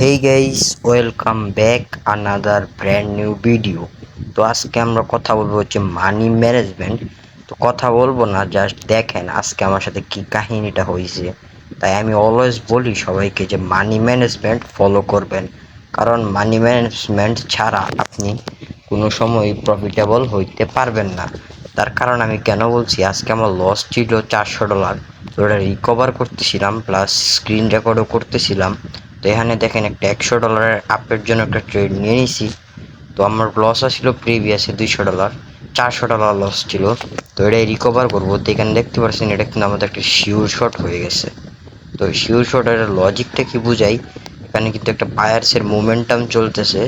Hey guys welcome back another brand new video তো আজকে আমরা কথা বলব হচ্ছে মানি ম্যানেজমেন্ট তো কথা বলব না জাস্ট দেখেন আজকে আমার সাথে কি কাহিনীটা হয়েছে। তাই আমি অলওয়েজ বলি সবাইকে যে মানি ম্যানেজমেন্ট ফলো করবেন। কারণ মানি ম্যানেজমেন্ট ছাড়া আপনি কোনো সময় প্রফিটেবল হইতে পারবেন না। তার কারণ আমি কেন বলছি, আজকে আমার লস ছিল চারশো ডলার ওটা রিকভার করতেছিলাম প্লাস স্ক্রিন রেকর্ডও করতেছিলাম। তো এখানে দেখেন একটা একশো ডলারের আপের জন্য একটা ট্রেড নিয়ে নিছি। তো আমার লস ছিল প্রিভিয়াসে দুইশো ডলার, চারশো ডলার লস ছিল। তো এটাই রিকভার করব। তো এখানে দেখতে পাচ্ছেন এটা কিন্তু আমাদের একটা শিওর শট হয়ে গেছে। তো শিওর শটের লজিকটা কি বুঝাই? এখানে কিন্তু একটা বায়ার্সের মোমেন্টাম চলতেছে।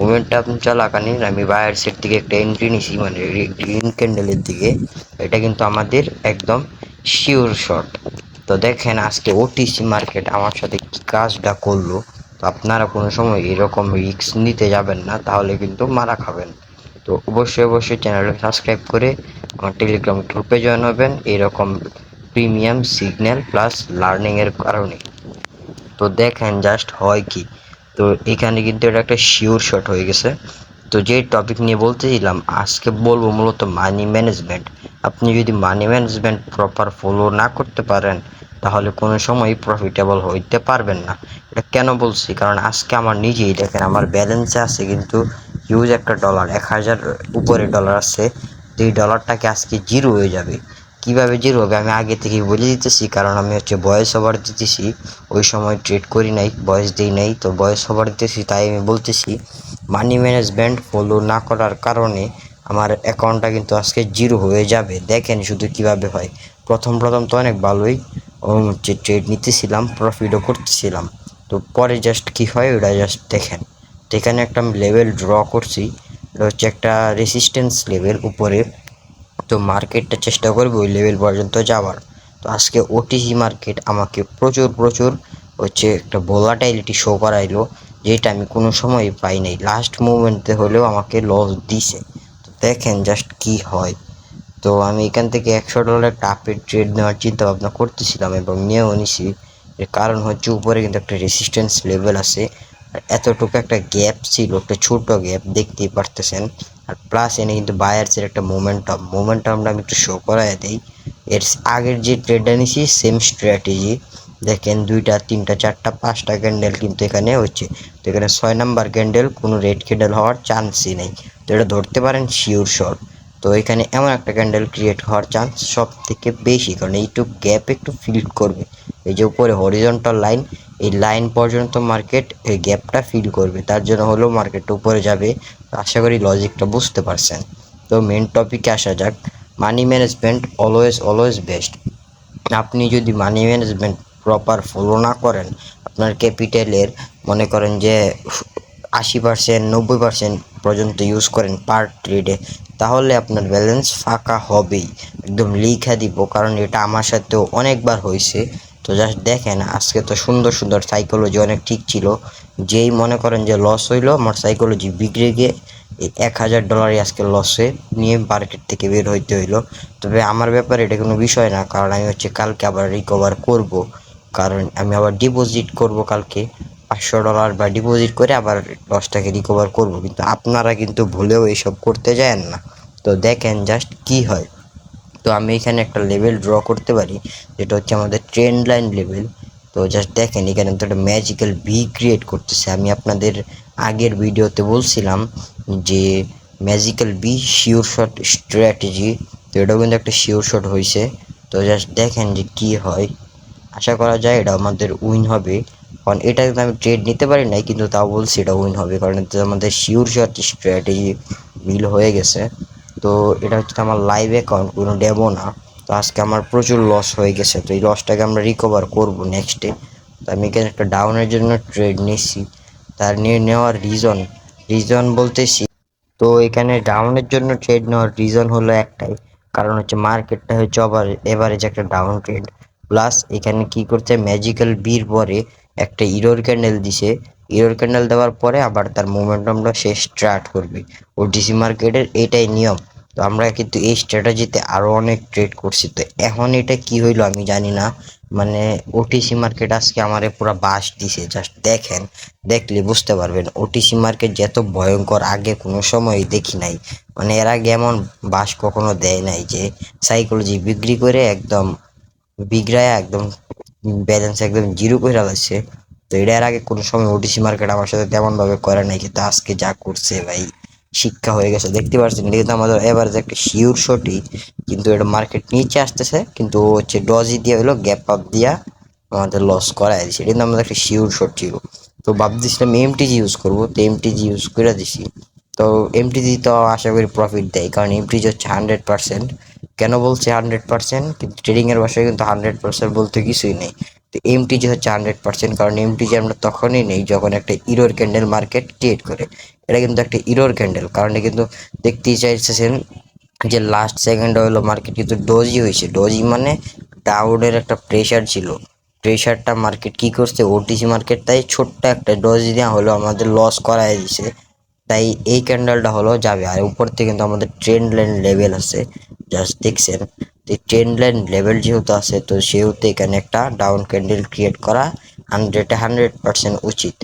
মোমেন্টাম চলাকালীন আমি বায়ার্সের দিকে একটা এন্ট্রি নিছি মানে গ্রিন ক্যান্ডেলের দিকে। এটা কিন্তু আমাদের একদম শিওর শট তো দেখেন আজকে ওটিসি মার্কেট আমার সাথে কি কাজটা করল, তো আপনারা কোনো সময় এরকম রিস্ক নিতে যাবেন না, তাহলে কিন্তু মারা খাবেন। তো অবশ্যই অবশ্যই চ্যানেলটা সাবস্ক্রাইব করে আমার টেলিগ্রাম গ্রুপে জয়েন হবেন, এরকম প্রিমিয়াম সিগন্যাল প্লাস লার্নিংয়ের কারণে। তো দেখেন জাস্ট হয় কি, তো এখানে কিন্তু এটা একটা শিওর শট হয়ে গেছে। তো যে টপিক নিয়ে বলতেছিলাম, আজকে বলব মূলত মানি ম্যানেজমেন্ট আপনি যদি মানি ম্যানেজমেন্ট প্রপার ফলো না করতে পারেন তাহলে কোনো সময় প্রফিটেবল হইতে পারবেন না। এটা কেন বলছি? কারণ আজকে আমার নিজেই দেখেন, আমার ব্যালেন্সে আছে কিন্তু হিউজ একটা ডলার এক হাজার উপরে ডলার আছে। এই ডলারটাকে আজকে জিরো হয়ে যাবে। কীভাবে জিরো হবে? আমি আগে থেকেই বলে দিতেছি, কারণ আমি হচ্ছে বয়স ওভার দিতেছি। ওই সময় ট্রেড করি নাই বয়স দিই নাই, তো বয়স ওভার দিতেছি, তাই আমি বলতেছি মানি ম্যানেজমেন্ট ফলো না করার কারণে আমার অ্যাকাউন্টটা কিন্তু আজকে জিরো হয়ে যাবে। দেখেন শুধু কীভাবে হয়। প্রথম প্রথম তো অনেক ভালোই। হচ্ছে ট্রেড নিতেছিলাম প্রফিটও করতেছিলাম। তো পরে জাস্ট কি হয় ওটা জাস্ট দেখেন, তো এখানে একটা আমি লেভেল ড্র করছি, এটা হচ্ছে একটা রেসিস্ট্যান্স লেভেল উপরে। তো মার্কেটটা চেষ্টা করবে ওই লেভেল পর্যন্ত যাওয়ার। তো আজকে ওটিসি মার্কেট আমাকে প্রচুর প্রচুর হচ্ছে একটা ভোলাটাইলিটি শো করাইলো, যেটা আমি কোনো সময় পাই নাই। লাস্ট মুভমেন্টে হলেও আমাকে লস দিছে। তো দেখেন জাস্ট কি হয়। তো আমি এখান থেকে একশো ডলার টাপের ট্রেড নেওয়ার চিন্তা ভাবনা করতেছিলাম এবং নিয়েও নিছি। এর কারণ হচ্ছে উপরে কিন্তু একটা রেসিস্ট্যান্স লেভেল আছে। আর এতটুকু একটা গ্যাপ ছিল, একটা ছোট গ্যাপ দেখতেই পারতেছেন। আর প্লাস এনে কিন্তু বায়ার্সের একটা মোমেন্টাম মোমেন্টামটা আমি একটু শো করাই দিই। এর আগের যে ট্রেডটা নিছি সেম স্ট্র্যাটেজি দেখেন দুইটা, তিনটা, চারটা, পাঁচটা ক্যান্ডেল কিন্তু এখানে হচ্ছে। তো এখানে ছয় নাম্বার ক্যান্ডেল কোনো রেড ক্যান্ডেল হওয়ার চান্সই নেই। তো এটা ধরতে পারেন শিওর শট তো এখানে এমন একটা ক্যান্ডেল ক্রিয়েট হওয়ার চান্স সব থেকে বেশি। কারণ এইটুকু গ্যাপ একটু ফিল করবে। এই যে উপরে হরিজন্টাল লাইন এই লাইন পর্যন্ত মার্কেট এই গ্যাপটা ফিল করবে। তার জন্য হলেও মার্কেট উপরে যাবে। আশা করি লজিকটা বুঝতে পারছেন। তো মেন টপিকে আসা যাক। Money management always always best আপনি যদি মানি ম্যানেজমেন্ট প্রপার ফলো না করেন, আপনার ক্যাপিটালের মনে করেন যে আশি পার্সেন্ট নব্বই পার্সেন্ট পর্যন্ত ইউজ করেন পার ট্রেডে তাহলে আপনার ব্যালেন্স ফাঁকা হবেই। একদম লিখা দিব, কারণ এটা আমার সাথেও অনেকবার হয়েছে। তো জাস্ট দেখেন, আজকে তো সুন্দর সুন্দর সাইকোলজি অনেক ঠিক ছিল। যেই মনে করেন যে লস হইল, আমার সাইকোলজি বিগড়ে গিয়ে এক হাজার ডলারই আজকে লসে নিয়ে মার্কেট থেকে বের হইতে হইল। তবে আমার ব্যাপারে এটা কোনো বিষয় না, কারণ আমি হচ্ছে কালকে আবার রিকভার করব। কারণ আমি আবার ডিপোজিট করব কালকে। পাঁচশো ডলার বা ডিপোজিট করে আবার লসটাকে রিকভার করব। কিন্তু আপনারা কিন্তু ভুলেও এইসব করতে যান না। তো দেখেন জাস্ট কি হয়। তো আমি এখানে একটা লেভেল ড্র করতে পারি, যেটা হচ্ছে আমাদের ট্রেন্ড লাইন লেভেল তো জাস্ট দেখেন, এখানে তো একটা ম্যাজিক্যাল ভি ক্রিয়েট করতেছে। আমি আপনাদের আগের ভিডিওতে বলছিলাম যে magical be sure shot strategy তো এটাও কিন্তু একটা শিওর শট হয়েছে তো জাস্ট দেখেন যে কি হয়। আশা করা যায় এটা আমাদের উইন হবে। কারণ এটা আমি ট্রেড নিতে পারি নাই, কিন্তু তাও বলছি এটা উইন হবে। কারণ এটা আমাদের শিওর শট স্ট্র্যাটেজি মিল হয়ে গেছে। তো এটা হচ্ছে আমার লাইভ অ্যাকাউন্ট কোনো ডেমো না। তো আজকে আমার প্রচুর লস হয়ে গেছে। তো এই লসটাকে আমরা রিকভার করব নেক্সটে তো আমি এখানে একটা ডাউনের জন্য ট্রেড নিচ্ছি তার নিয়ে নেওয়ার রিজন রিজন বলতেছি, তো এখানে ডাউনের জন্য ট্রেড নেওয়ার রিজন হলো একটাই। কারণ হচ্ছে মার্কেটটা হচ্ছে আবার এভারেজ একটা ডাউন ট্রেড প্লাস এখানে কি করছে ম্যাজিক্যাল বির পরে একটা ইরোর ক্যান্ডেল দিছে। ইরোর ক্যান্ডেল দেওয়ার পরে আবার তার মোমেন্টামটা সে স্টার্ট করবে। ও ডিসি মার্কেটের এটাই নিয়ম। তো আমরা কিন্তু এই স্ট্র্যাটেজিতে আরও অনেক ট্রেড করছি। তো এখন এটা কি হইল আমি জানি না। মানে ওটিসি মার্কেট আজকে আমারে পুরো বাস দিছে। জাস্ট দেখেন, দেখলে বুঝতে পারবেন ওটিসি মার্কেট যে এত ভয়ঙ্কর, আগে কোনো সময় দেখি নাই। মানে এর আগে এমন বাস কখনো দেয় নাই যে সাইকোলজি বিক্রি করে একদম বিগড়ায় একদম ব্যালেন্স একদম জিরো করে লাগছে তো এটার আগে কোনো সময় ওটিসি মার্কেট আমার সাথে তেমনভাবে করে নাই কিন্তু আজকে যা করছে ভাই, শিক্ষা হয়ে গেছে। দেখতে পাচ্ছেন এটা কিন্তু আমাদের এবার যে একটা শিওর শটই কিন্তু এটা মার্কেট নিচে আসতেছে, কিন্তু হচ্ছে ডজি দিয়ে হলো গ্যাপ আপ দিয়া আমাদের লস করাই দিছে। এটা কিন্তু আমাদের একটা শিওর শট ছিল। তো ভাবতেছিলাম এমটিজি ইউজ করব, তো এমটিজি ইউজ করে দিছি। তো এমটিজি তো আশা করি প্রফিট দেয়, কারণ এমটিজি হচ্ছে হান্ড্রেড পার্সেন্ট কেন বলছে হান্ড্রেড পার্সেন্ট কিন্তু ট্রেডিংয়ের ভাষায় কিন্তু হান্ড্রেড পার্সেন্ট বলতে কিছুই নেই। তো এমটিজি হচ্ছে হান্ড্রেড পার্সেন্ট কারণ এমটিজি আমরা তখনই নেই যখন একটা ইরোর ক্যান্ডেল মার্কেট ক্রিয়েট করে। এটা কিন্তু একটা ইরোর ক্যান্ডেল কারণ কিন্তু দেখতেই চাইছেন যে লাস্ট সেকেন্ড হলো মার্কেট কিন্তু ডোজি হয়েছে। ডোজি মানে ডাউনের একটা প্রেশার ছিল। প্রেশারটা মার্কেট কি করছে? ওটিসি মার্কেট তাই ছোট্ট একটা ডোজি দেওয়া হলো, আমাদের লস করাই দিছে। তাই এই ক্যান্ডেলটা হলো যাবে। আর উপর থেকে কিন্তু আমাদের ট্রেন্ড লাইন লেভেল আছে। জাস্ট দেখছেন? তো ট্রেন্ড লাইন লেভেল যেহেতু আছে, তো সেহেতু এখানে একটা ডাউন ক্যান্ডেল ক্রিয়েট করা হান্ড্রেড হান্ড্রেড পার্সেন্ট উচিত।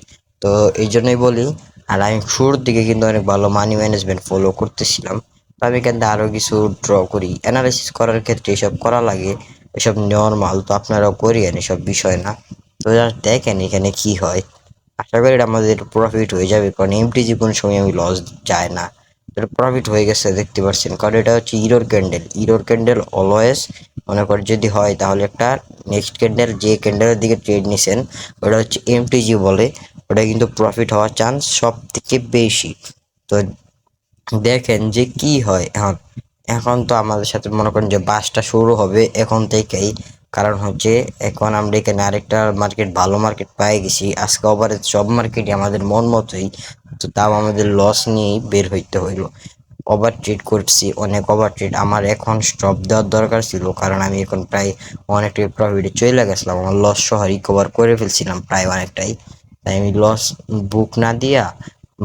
তো এই জন্যই বলি, আর আমি শুরুর দিকে কিন্তু অনেক ভালো মানি ম্যানেজমেন্ট ফলো করতেছিলাম। তো আমি কিন্তু আরও কিছু ড্র করি। অ্যানালাইসিস করার ক্ষেত্রে এসব করা লাগে, এসব নর্মাল তো আপনারাও করিয়েন এসব বিষয় না। তো জাস্ট দেখেন এখানে কি হয়। আশা করি এটা আমাদের প্রফিট হয়ে যাবে, কারণ এমটিজি কোনো সময় আমি লস যায় না। এটা প্রফিট হয়ে গেছে, দেখতে পাচ্ছেন। কারণ এটা হচ্ছে error candle error candle always মনে কর যদি হয় তাহলে একটা নেক্সট ক্যান্ডেল যে ক্যান্ডেলের দিকে ট্রেড নিছেন, ওটা হচ্ছে এমটিজি বলে। ওটা কিন্তু প্রফিট হওয়ার চান্স সব থেকে বেশি। তো দেখেন যে কি হয়। এখন এখন তো আমাদের সাথে মনে করেন যে বাসটা শুরু হবে এখন থেকেই। কারণ হচ্ছে এখন আমরা এখানে আরেকটা মার্কেট ভালো মার্কেট পাই গেছি। আজকে ওভারে সব মার্কেটই আমাদের মন মতোই তো তাও আমাদের লস নিয়েই বের হইতে হইল। ওভার ট্রেড করছি, অনেক ওভার ট্রেড আমার এখন স্টপ দেওয়ার দরকার ছিল, কারণ আমি এখন প্রায় অনেকটা প্রফিটে চলে গেছিলাম। আমার লস সহ রিকভার করে ফেলছিলাম প্রায় অনেকটাই। তাই আমি লস বুক না দিয়া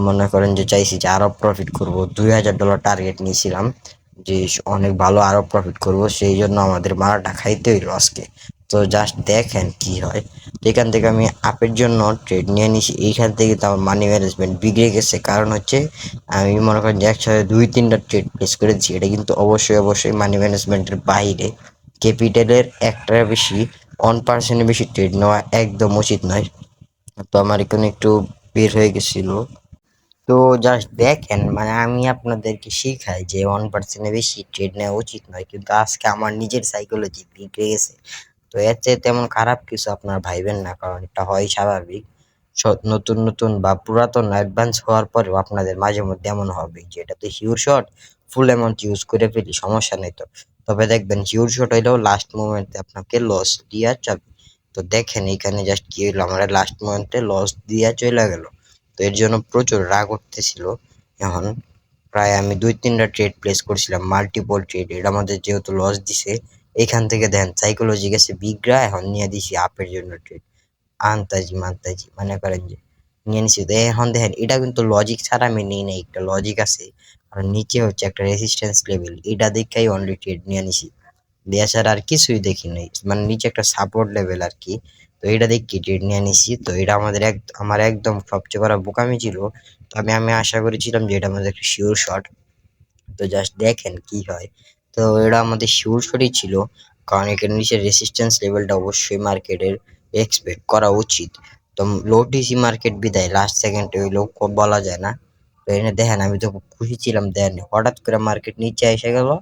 মনে করেন যে চাইছি যে আরও প্রফিট করব। দুই হাজার ডলার টার্গেট নিয়েছিলাম। যে অনেক ভালো আরও প্রফিট করব, সেই জন্য আমাদের মারাটা খাইতে হইল আজকে। তো জাস্ট দেখেন কি হয়। তো এখান থেকে আমি আপের জন্য ট্রেড নিয়ে নিছি। এইখান থেকে তো আমার মানি ম্যানেজমেন্ট বিগড়ে গেছে। কারণ হচ্ছে, আমি মনে করেন যে একসাথে দুই, তিনটা ট্রেড প্লেস করেছি। এটা কিন্তু অবশ্যই অবশ্যই মানি ম্যানেজমেন্টের বাইরে। ক্যাপিটালের একটা বেশি ওয়ান পার্সেন্টের বেশি ট্রেড নেওয়া একদম উচিত নয়। তো আমার এখানে একটু বের হয়ে গেছিল। তো জাস্ট দেখেন মানে আমি আপনাদেরকে শিখাই যে ওয়ান পার্সেন্টের বেশি ট্রেড নেওয়া উচিত নয়, কিন্তু আজকে আমার নিজের সাইকোলজি বিগড়ে গেছে। তো এর চেয়ে তেমন খারাপ কিছু আপনার ভাইবেন না, কারণ এটা হয় স্বাভাবিক। নতুন নতুন বা পুরাতন অ্যাডভান্স হওয়ার পরেও আপনাদের মাঝে মধ্যে এমন হবে যে এটা তো হিউর শট ফুল অ্যামাউন্ট ইউজ করে ফেলি, সমস্যা নেই তো। তবে দেখবেন হিউর শট হইলেও লাস্ট মোমেন্টে আপনাকে লস দিয়া যাবে তো দেখেন এখানে জাস্ট কি হইল, আমরা লাস্ট মোমেন্টে লস দিয়া চলে গেল। তো এর জন্য প্রচুর রাগ উঠতেছিল। এখন প্রায় আমি দুই, তিনটা ট্রেড প্লেস করছিলাম মাল্টিপল ট্রেড এটা আমাদের যেহেতু লস দিছে, এখান থেকে দেন সাইকোলজি গেছে বিগ্রা এখন নিয়ে দিছি আপের জন্য ট্রেড আন্তাজি মানতাজি, মনে করেন যে নিয়ে নিছি। তো এখন দেখেন, এটা কিন্তু লজিক ছাড়া আমি নিই নাই, একটা লজিক আছে। আর নিচে হচ্ছে একটা রেসিস্ট্যান্স লেভেল এটা দেখাই অনলি ট্রেড নিয়ে নিছি। দেয়া ছাড়া আর কিছুই দেখি নাই। মানে নিচে একটা সাপোর্ট লেভেল আর কি। তো এটা দেখি ট্রেড নিয়ে নিছি। তো এটা আমাদের এক, আমার একদম সবচেয়ে বড় বোকামি ছিল। তো আমি আমি আশা করেছিলাম যে এটা আমাদের একটা শিওর শট তো জাস্ট দেখেন কি হয়। তো এটা আমাদের শিওর শটই ছিল। কারণ এখানে নিচে রেসিস্ট্যান্স লেভেলটা অবশ্যই মার্কেটের এক্সপেক্ট করা উচিত। তো লো টিসি মার্কেট বিদায় লাস্ট সেকেন্ডে হইলেও ক- বলা যায় না। তো এনে দেখেন, আমি তো খুশি ছিলাম। দেখেন হঠাৎ করে মার্কেট নিচে এসে গেল।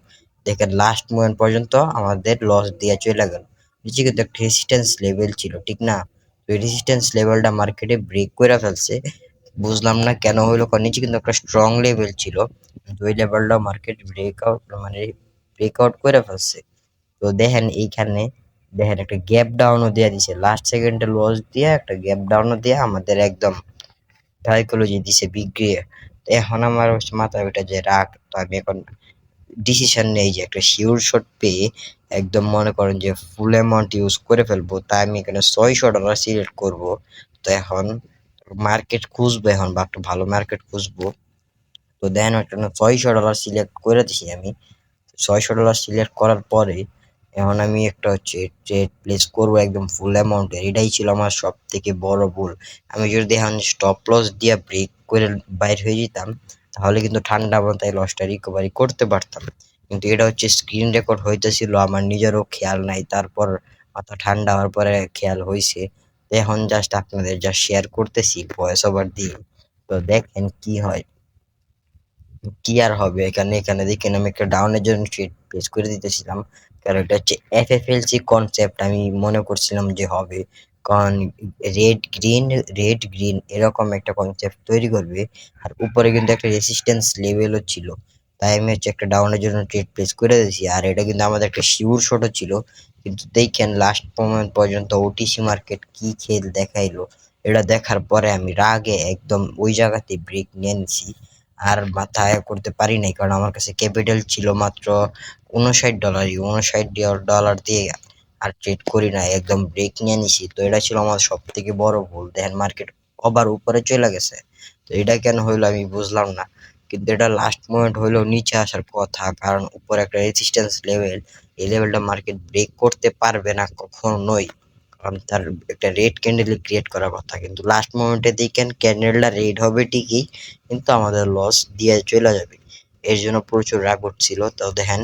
দেখেন লাস্ট মোমেন্ট পর্যন্ত আমাদের লস দিয়ে চলে গেল। নিচে কিন্তু একটা রেসিস্ট্যান্স লেভেল ছিল, ঠিক না? তো এই রেসিস্ট্যান্স লেভেলটা মার্কেটে ব্রেক করে ফেলছে। বুঝলাম না কেন হইল কারণ নিচে কিন্তু একটা স্ট্রং লেভেল ছিল। কিন্তু ওই লেভেলটা মার্কেট ব্রেক আউট মানে ব্রেক আউট করে ফেলছে। তো দেখেন এইখানে, দেখেন একটা গ্যাপ ডাউনও দিয়ে দিছে। লাস্ট সেকেন্ডে লস দিয়ে একটা গ্যাপ ডাউনও দিয়ে আমাদের একদম সাইকোলজি দিছে বিগড়িয়ে এখন আমার মাথায় ওইটা যে রাগ, তো আমি এখন ডিসিশন নেই যে একটা শিওর শট পেয়ে একদম মনে করেন যে ফুল অ্যামাউন্ট ইউজ করে ফেলব, তাই আমি এখানে ছয়শো ডলার সিলেক্ট করব। তো এখন মার্কেট খুঁজবো এখন, বা একটা ভালো মার্কেট খুঁজবো। তো দেন ওটা ছয়শো ডলার সিলেক্ট করে দিছি আমি। ছয়শো ডলার সিলেক্ট করার পরে এখন আমি একটা হচ্ছে ট্রেড প্লেস করব একদম ফুল অ্যামাউন্টের এটাই ছিল আমার সব থেকে বড় ভুল। আমি যদি এখন স্টপ লস দিয়ে ব্রেক করে বাইর হয়ে যেতাম তাহলে কিন্তু ঠান্ডা মাথায় লসটা রিকভারি করতে পারতাম। কিন্তু এটা হচ্ছে স্ক্রিন রেকর্ড হইতেছিল, আমার নিজেরও খেয়াল নাই, তারপর মাথা ঠান্ডা হওয়ার পরে খেয়াল হয়েছে এখন জাস্ট আপনাদের যা শেয়ার করতেছি ভয়েস ওভার দিয়ে তো দেখেন কি হয়। কি আর হবে? এখানে এখানে দেখেন আমি একটা ডাউনের জন্য ট্রেড প্লেস করে দিতেছিলাম। কারণ এটা হচ্ছে F F L C concept আমি মনে করছিলাম যে হবে। কারণ রেড গ্রিন রেড গ্রিন এরকম একটা কনসেপ্ট তৈরি করবে। আর উপরে কিন্তু একটা রেসিস্ট্যান্স লেভেলও ছিল। তাই আমি হচ্ছে একটা ডাউনের জন্য ট্রেড প্লেস করে দিয়েছি। আর এটা কিন্তু আমাদের একটা শিউর শটও ছিল। কিন্তু দেখেন লাস্ট মোমেন্ট পর্যন্ত ওটিসি মার্কেট কি খেল দেখাইলো। এটা দেখার পরে আমি রাগে একদম ওই জায়গাতে ব্রেক নিয়ে নিছি। আর মাথায় করতে পারি নাই। কারণ আমার কাছে ক্যাপিটাল ছিল মাত্র উনষাট ডলারই উনষাট ডলার দিয়ে আর ট্রেড করি না, একদম ব্রেক নিয়ে নিছি। তো এটা ছিল আমার সব থেকে বড় ভুল। দেখেন মার্কেট আবার উপরে চলে গেছে। তো এটা কেন হইল আমি বুঝলাম না। কিন্তু এটা লাস্ট মোমেন্ট হইলেও নিচে আসার কথা, কারণ উপরে একটা রেজিস্ট্যান্স লেভেল এই লেভেলটা মার্কেট ব্রেক করতে পারবে না কখনোই। কারণ তার একটা রেড ক্যান্ডেল ক্রিয়েট করার কথা। কিন্তু লাস্ট মোমেন্টে দেখেন ক্যান্ডেলটা রেড হবে ঠিকই, কিন্তু আমাদের লস দিয়ে চলে যাবে। এর জন্য প্রচুর রাগ উঠছিল। তো দেখেন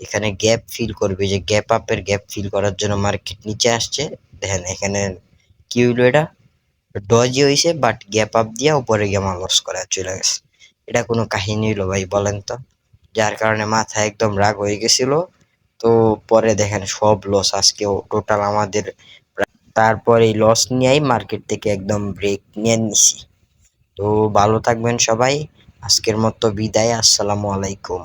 এখানে গ্যাপ ফিল করবে, যে গ্যাপ আপের গ্যাপ ফিল করার জন্য মার্কেট নিচে আসছে। দেখেন এখানে কি হইল এটা? ডজি হয়েছে বাট গ্যাপ আপ দিয়ে উপরে গিয়ে আমার লস করা চলে গেছে। এটা কোনো কাহিনী হইল ভাই, বলেন তো। যার কারণে মাথা একদম রাগ হয়ে গেছিল। তো পরে দেখেন সব লস আজকে টোটাল আমাদের তারপর এই লস নিয়েই মার্কেট থেকে একদম ব্রেক নিয়ে নিছি। তো ভালো থাকবেন সবাই। আজকের মতো বিদায়, আসসালামু আলাইকুম।